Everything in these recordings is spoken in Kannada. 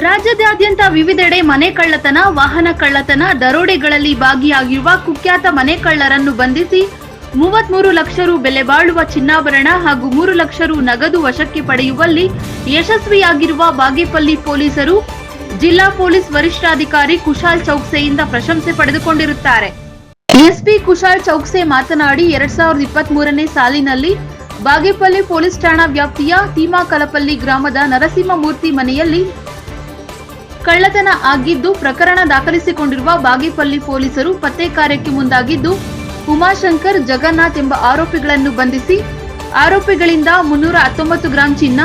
ರಾಜ್ಯದಾದ್ಯಂತ ವಿವಿಧೆಡೆ ಮನೆ ಕಳ್ಳತನ, ವಾಹನ ಕಳ್ಳತನ, ದರೋಡೆಗಳಲ್ಲಿ ಭಾಗಿಯಾಗಿರುವ ಕುಖ್ಯಾತ ಮನೆ ಕಳ್ಳರನ್ನು ಬಂಧಿಸಿ ಮೂವತ್ಮೂರು ಲಕ್ಷ ರು ಬೆಲೆ ಬಾಳುವ ಚಿನ್ನಾಭರಣ ಹಾಗೂ ಮೂರು ಲಕ್ಷ ರು ನಗದು ವಶಕ್ಕೆ ಪಡೆಯುವಲ್ಲಿ ಯಶಸ್ವಿಯಾಗಿರುವ ಬಾಗೇಪಲ್ಲಿ ಪೊಲೀಸರು ಜಿಲ್ಲಾ ಪೊಲೀಸ್ ವರಿಷ್ಠಾಧಿಕಾರಿ ಕುಶಾಲ್ ಚೌಕ್ಸೆಯಿಂದ ಪ್ರಶಂಸೆ ಪಡೆದುಕೊಂಡಿರುತ್ತಾರೆ. ಎಸ್ಪಿ ಕುಶಾಲ್ ಚೌಕ್ಸೆ ಮಾತನಾಡಿ, ಎರಡ್ ಸಾವಿರದ ಇಪ್ಪತ್ತ್ ಮೂರನೇ ಸಾಲಿನಲ್ಲಿ ಬಾಗೇಪಲ್ಲಿ ಪೊಲೀಸ್ ಠಾಣಾ ವ್ಯಾಪ್ತಿಯ ತೀಮಾಕಲಪಲ್ಲಿ ಗ್ರಾಮದ ನರಸಿಂಹಮೂರ್ತಿ ಮನೆಯಲ್ಲಿ ಕಳ್ಳತನ ಆಗಿದ್ದು ಪ್ರಕರಣ ದಾಖಲಿಸಿಕೊಂಡಿರುವ ಬಾಗೇಪಲ್ಲಿ ಪೊಲೀಸರು ಪತ್ತೆ ಕಾರ್ಯಕ್ಕೆ ಮುಂದಾಗಿದ್ದು, ಉಮಾಶಂಕರ್, ಜಗನ್ನಾಥ್ ಎಂಬ ಆರೋಪಿಗಳನ್ನು ಬಂಧಿಸಿ, ಆರೋಪಿಗಳಿಂದ ಮುನ್ನೂರ ಹತ್ತೊಂಬತ್ತು ಗ್ರಾಂ ಚಿನ್ನ,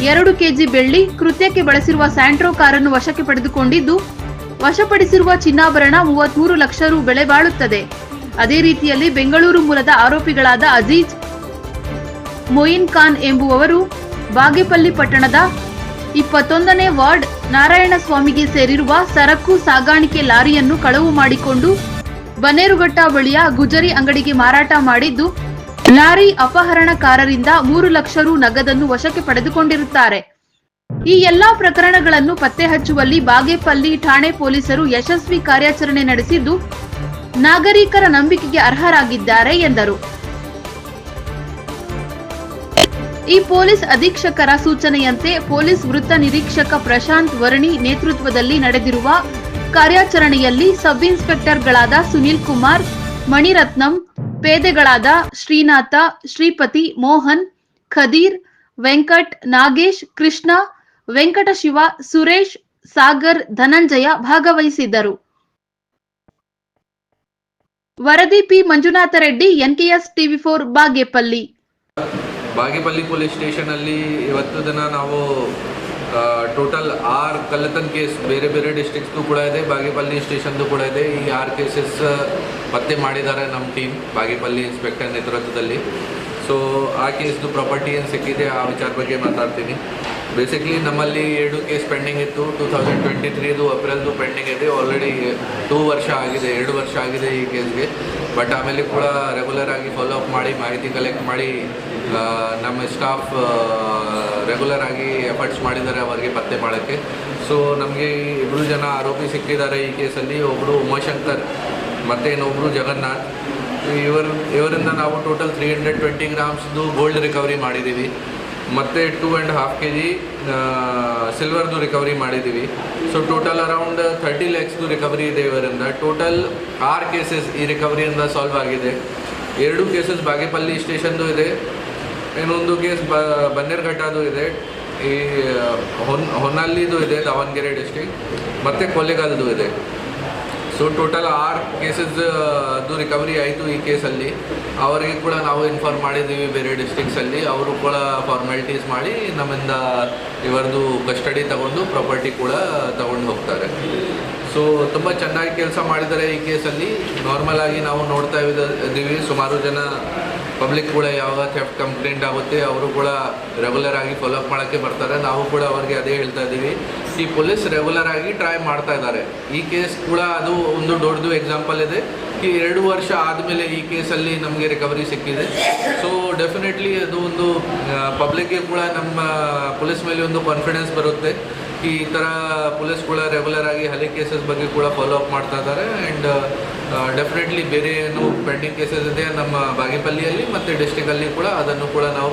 ಎರಡು ಕೆಜಿ ಬೆಳ್ಳಿ, ಕೃತ್ಯಕ್ಕೆ ಬಳಸಿರುವ ಸ್ಯಾಂಟ್ರೋ ಕಾರನ್ನು ವಶಕ್ಕೆ ಪಡೆದುಕೊಂಡಿದ್ದು, ವಶಪಡಿಸಿರುವ ಚಿನ್ನಾಭರಣ ಮೂವತ್ಮೂರು ಲಕ್ಷ ರು ಬೆಲೆ ಬಾಳುತ್ತದೆ. ಅದೇ ರೀತಿಯಲ್ಲಿ ಬೆಂಗಳೂರು ಮೂಲದ ಆರೋಪಿಗಳಾದ ಅಜೀಜ್ ಮೊಯಿನ್ ಖಾನ್ ಎಂಬುವವರು ಬಾಗೇಪಲ್ಲಿ ಪಟ್ಟಣದ ಇಪ್ಪತ್ತೊಂದನೇ ವಾರ್ಡ್ ನಾರಾಯಣಸ್ವಾಮಿಗೆ ಸೇರಿರುವ ಸರಕು ಸಾಗಾಣಿಕೆ ಲಾರಿಯನ್ನು ಕಳವು ಮಾಡಿಕೊಂಡು ಬನೇರುಘಟ್ಟ ಬಳಿಯ ಗುಜರಿ ಅಂಗಡಿಗೆ ಮಾರಾಟ ಮಾಡಿದ್ದು, ಲಾರಿ ಅಪಹರಣಕಾರರಿಂದ ಮೂರು ಲಕ್ಷ ರು ನಗದನ್ನು ವಶಕ್ಕೆ ಪಡೆದುಕೊಂಡಿರುತ್ತಾರೆ. ಈ ಎಲ್ಲಾ ಪ್ರಕರಣಗಳನ್ನು ಪತ್ತೆ ಹಚ್ಚುವಲ್ಲಿ ಬಾಗೇಪಲ್ಲಿ ಠಾಣೆ ಪೊಲೀಸರು ಯಶಸ್ವಿ ಕಾರ್ಯಾಚರಣೆ ನಡೆಸಿದ್ದು, ನಾಗರಿಕರ ನಂಬಿಕೆಗೆ ಅರ್ಹರಾಗಿದ್ದಾರೆ ಎಂದರು. ಈ ಪೊಲೀಸ್ ಅಧೀಕ್ಷಕರ ಸೂಚನೆಯಂತೆ ಪೊಲೀಸ್ ವೃತ್ತ ನಿರೀಕ್ಷಕ ಪ್ರಶಾಂತ್ ವರ್ಣಿ ನೇತೃತ್ವದಲ್ಲಿ ನಡೆದಿರುವ ಕಾರ್ಯಾಚರಣೆಯಲ್ಲಿ ಸಬ್ ಇನ್ಸ್ಪೆಕ್ಟರ್ಗಳಾದ ಸುನೀಲ್ ಕುಮಾರ್, ಮಣಿರತ್ನಂ, ಪೇದೆಗಳಾದ ಶ್ರೀನಾಥ, ಶ್ರೀಪತಿ, ಮೋಹನ್, ಖದೀರ್, ವೆಂಕಟ್, ನಾಗೇಶ್, ಕೃಷ್ಣ, ವೆಂಕಟಶಿವ, ಸುರೇಶ್, ಸಾಗರ್, ಧನಂಜಯ ಭಾಗವಹಿಸಿದ್ದರು. ವರದಿ P. Manjunath Reddy NKS TV four, Bagepalli. Bagepalli police ಸ್ಟೇಷನಲ್ಲಿ ಇವತ್ತು ದಿನ ನಾವು ಟೋಟಲ್ ಆರು ಕಳ್ಳತನ ಕೇಸ್ ಬೇರೆ ಬೇರೆ ಡಿಸ್ಟ್ರಿಕ್ಸ್ದು ಕೂಡ ಇದೆ, ಬಾಗೇಪಲ್ಲಿ ಸ್ಟೇಷನ್ದು ಕೂಡ ಇದೆ. ಈ ಆರು ಕೇಸಸ್ ಪತ್ತೆ ಮಾಡಿದ್ದಾರೆ ನಮ್ಮ ಟೀಮ್, ಬಾಗೇಪಲ್ಲಿ ಇನ್ಸ್ಪೆಕ್ಟರ್ ನೇತೃತ್ವದಲ್ಲಿ. ಸೊ ಆ ಕೇಸ್ದು ಪ್ರಾಪರ್ಟಿ ಏನು ಸಿಕ್ಕಿದೆ ಆ ವಿಚಾರ ಬಗ್ಗೆ ಮಾತಾಡ್ತೀನಿ. ಬೇಸಿಕ್ಲಿ ನಮ್ಮಲ್ಲಿ ಎರಡು ಕೇಸ್ ಪೆಂಡಿಂಗ್ ಇತ್ತು. ಟೂ ತೌಸಂಡ್ ಟ್ವೆಂಟಿ ತ್ರೀದು ಏಪ್ರಿಲ್ದು ಪೆಂಡಿಂಗ್ ಇದೆ. ಆಲ್ರೆಡಿ ಟೂ ವರ್ಷ ಆಗಿದೆ, ಎರಡು ವರ್ಷ ಆಗಿದೆ ಈ ಕೇಸ್ಗೆ ಬಟ್ ಆಮೇಲೆ ಕೂಡ ರೆಗ್ಯುಲರ್ ಆಗಿ ಫಾಲೋ ಅಪ್ ಮಾಡಿ, ಮಾಹಿತಿ ಕಲೆಕ್ಟ್ ಮಾಡಿ ನಮ್ಮ ಸ್ಟಾಫ್ ರೆಗ್ಯುಲರ್ ಆಗಿ ಎಫರ್ಟ್ಸ್ ಮಾಡಿದ್ದಾರೆ ಅವರಿಗೆ ಪತ್ತೆ ಮಾಡೋಕ್ಕೆ. ಸೊ ನಮಗೆ ಇಬ್ಬರು ಜನ ಆರೋಪಿ ಸಿಕ್ಕಿದ್ದಾರೆ ಈ ಕೇಸಲ್ಲಿ ಒಬ್ಬರು ಉಮಾಶಂಕರ್ ಮತ್ತು ಇನ್ನೊಬ್ಬರು ಜಗನ್ನಾಥ್. ಇವರು, ಇವರಿಂದ ನಾವು ಟೋಟಲ್ ತ್ರೀ ಹಂಡ್ರೆಡ್ ಟ್ವೆಂಟಿ ಗ್ರಾಮ್ಸ್ದು ಗೋಲ್ಡ್ ರಿಕವರಿ ಮಾಡಿದ್ದೀವಿ. ಮತ್ತು two and half K G ಸಿಲ್ವರ್ದು recovery ಮಾಡಿದ್ದೀವಿ. ಸೊ ಟೋಟಲ್ ಅರೌಂಡ್ ಥರ್ಟಿ ಲ್ಯಾಕ್ಸ್ದು ರಿಕವರಿ ಇದೆ ಇವರಿಂದ. ಟೋಟಲ್ ಆರು ಕೇಸಸ್ ಈ ರಿಕವರಿಯಿಂದ ಸಾಲ್ವ್ ಆಗಿದೆ. ಎರಡು ಕೇಸಸ್ ಬಾಗೇಪಲ್ಲಿ ಸ್ಟೇಷನ್ದು ಇದೆ. ಇನ್ನೊಂದು ಕೇಸ್ ಬ ಬನ್ನೇರ್ಘಟ್ಟದು ಇದೆ. ಈ ಹೊನ್ ಹೊನ್ನಲ್ಲಿದು ಇದೆ, ದಾವಣಗೆರೆ ಡಿಸ್ಟಿಕ್ ಮತ್ತು ಕೊಳ್ಳೇಗಾಲದು ಇದೆ. ಸೊ ಟೋಟಲ್ ಆರು ಕೇಸಸ್ ಅದು ರಿಕವರಿ ಆಯಿತು ಈ ಕೇಸಲ್ಲಿ ಅವರಿಗೆ ಕೂಡ ನಾವು ಇನ್ಫಾರ್ಮ್ ಮಾಡಿದ್ದೀವಿ ಬೇರೆ ಡಿಸ್ಟಿಕ್ಸಲ್ಲಿ ಅವರು ಕೂಡ ಫಾರ್ಮಾಲಿಟೀಸ್ ಮಾಡಿ ನಮ್ಮಿಂದ ಇವರದು ಕಸ್ಟಡಿ ತಗೊಂಡು ಪ್ರಾಪರ್ಟಿ ಕೂಡ ತಗೊಂಡು ಹೋಗ್ತಾರೆ. ಸೊ ತುಂಬ ಚೆನ್ನಾಗಿ ಕೆಲಸ ಮಾಡಿದ್ದಾರೆ ಈ ಕೇಸಲ್ಲಿ ನಾರ್ಮಲ್ ಆಗಿ ನಾವು ನೋಡ್ತಾ ಇದ್ದ- ಇದ್ದೀವಿ ಸುಮಾರು ಜನ ಪಬ್ಲಿಕ್ ಕೂಡ ಯಾವಾಗ ಕಂಪ್ಲೇಂಟ್ ಆಗುತ್ತೆ, ಅವರು ಕೂಡ ರೆಗ್ಯುಲರ್ ಆಗಿ ಫಾಲೋ ಅಪ್ ಮಾಡೋಕ್ಕೆ ಬರ್ತಾರೆ. ನಾವು ಕೂಡ ಅವ್ರಿಗೆ ಅದೇ ಹೇಳ್ತಾ ಇದ್ದೀವಿ. ಈ ಪೊಲೀಸ್ ರೆಗ್ಯುಲರ್ ಆಗಿ ಟ್ರೈ ಮಾಡ್ತಾ ಇದ್ದಾರೆ. ಈ ಕೇಸ್ ಕೂಡ ಅದು ಒಂದು ದೊಡ್ಡದು ಎಕ್ಸಾಂಪಲ್ ಇದೆ. ಈ ಎರಡು ವರ್ಷ ಆದಮೇಲೆ ಈ ಕೇಸಲ್ಲಿ ನಮಗೆ ರಿಕವರಿ ಸಿಕ್ಕಿದೆ. ಸೊ ಡೆಫಿನೆಟ್ಲಿ ಅದು ಒಂದು ಪಬ್ಲಿಕ್ಗೆ ಕೂಡ ನಮ್ಮ ಪೊಲೀಸ್ ಮೇಲೆ ಒಂದು ಕಾನ್ಫಿಡೆನ್ಸ್ ಬರುತ್ತೆ. ಈ ಥರ ಪೊಲೀಸ್ ಕೂಡ ರೆಗ್ಯುಲರ್ ಆಗಿ ಹಳೆ ಕೇಸಸ್ ಬಗ್ಗೆ ಕೂಡ ಫಾಲೋ ಅಪ್ ಮಾಡ್ತಾ ಇದ್ದಾರೆ. ಆ್ಯಂಡ್ ಡೆಫಿನೆಟ್ಲಿ ಬೇರೆ ಏನು ಪೆಂಡಿಂಗ್ ಕೇಸಸ್ ಇದೆ ನಮ್ಮ ಬಾಗೇಪಲ್ಲಿಯಲ್ಲಿ ಮತ್ತು ಡಿಸ್ಟಿಕಲ್ಲಿ ಕೂಡ ಅದನ್ನು ಕೂಡ ನಾವು